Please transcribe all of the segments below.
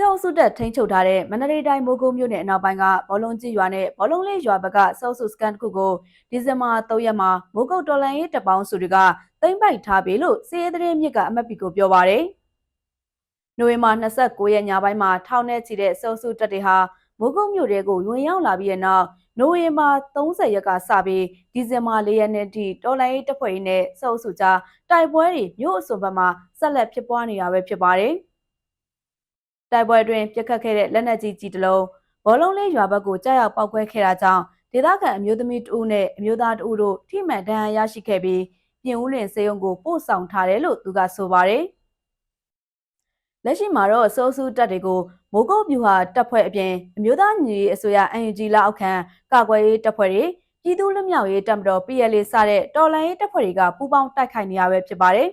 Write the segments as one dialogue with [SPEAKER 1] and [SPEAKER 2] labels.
[SPEAKER 1] စစ်အုပ်စုတပ်ထိန်းချုပ်ထားတဲ့မန္တလေးတိုင်းမိုးကုတ်မြို့နယ်အနောက်ပိုင်းကဘောလုံးကြီးရွာနဲ့ဘောလုံးလေးရွာဘက်ကစစ်အုပ်စုစကန်တစ်ခုကိုဒီဇင်ဘာ3ရက်မှာမိုးကုတ်တော်လန်ရေးတပ်ပေါင်းစုတွေကသိမ်းပိုက်ထားပြီလို့စီးရဲသတင်းမြစ်ကအမတ်ပီကိုပြောပါရယ်နိုဝင်ဘာ29ရက်ညပိုင်းမှာထောင်ထဲချီတဲ့စစ်အုပ်စုတပ်တွေဟာမိုးကုတ်မြို့တဲကိုဝင်ရောက်လာပြီးတဲ့နောက်နိုဝင်ဘာ30ရက်ကစပြီးဒီဇင်ဘာ4ရက်နေ့ထိတော်လိုင်းရေးတပ်ဖွဲ့တွေနဲ့စစ်အုပ်စုကြားတိုက်ပွဲတွေမြို့အစွန်ဘက်မှာဆက်လက်ဖြစ်ပွားနေတာပဲဖြစ်ပါတယ်။ တိုက်ပွဲအတွင်းပြစ်ခတ်ခဲ့တဲ့လက်နက်ကြီးကြီးတစ်လုံးဘောလုံးလေးရွာဘက်ကိုကြားရောက်ပောက်ကွဲခဲ့တာကြောင့်ဒေသခံအမျိုးသမီးတဦးနဲ့အမျိုးသားတဦးတို့ထိမှန်ဒဏ်ရာရရှိခဲ့ပြီးပြင်ဦးလင်စေယုံကိုပို့ဆောင်ထားတယ်လို့သူကဆိုပါတယ်။လက်ရှိမှာတော့စိုးစူးတပ်တွေကိုမိုးကုတ်ပြူဟာတပ်ဖွဲ့အပြင်အမျိုးသားညီအစိုးရ UNG လက်အောက်ခံကာကွယ်ရေးတပ်ဖွဲ့တွေပြည်သူ့လူမျိုးရေးတပ်မတော် PLA စတဲ့တော်လှန်ရေးတပ်ဖွဲ့တွေကပူးပေါင်းတိုက်ခိုက်နေရပဲဖြစ်ပါတယ်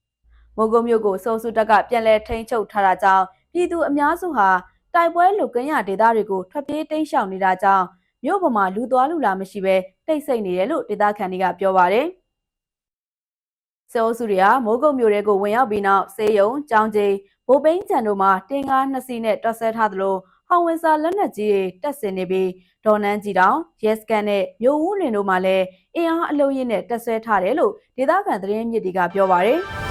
[SPEAKER 1] ။မိုးကုတ်မြို့ကိုစိုးစူးတပ်ကပြန်လည်ထိန်းချုပ်ထားတာကြောင့် ပြည်သူအများစုဟာတိုက်ပွဲလူကင်းရဒေသတွေကိုထွက်ပြေးတိမ်းရှောင်နေတာကြောင့်မြို့ပေါ်မှာလူသွားလူလာမရှိဘဲတိတ်ဆိတ်နေတယ်လို့ဒေသခံတွေကပြောပါတယ်။စေအုပ်စုတွေကမိုးကုတ်မြို့တွေကိုဝင်ရောက်ပြီးနောက်စေယုံ၊ကြောင်ကျိဘိုးပိန်းချန်တို့မှာတင်ကားနှစ်စီးနဲ့တွက်ဆဲထားသလိုဟောင်ဝင်စာလက်နက်ကြီးတွေတက်ဆင်နေပြီးဒေါ်နန်းကြီးတောင်ရဲစကန်နဲ့မြို့ဦးလင်တို့မှာလည်းအင်အားအလုံးရင်းနဲ့တက်ဆွဲထားတယ်လို့ဒေသခံသတင်းမြစ်တွေကပြောပါတယ်။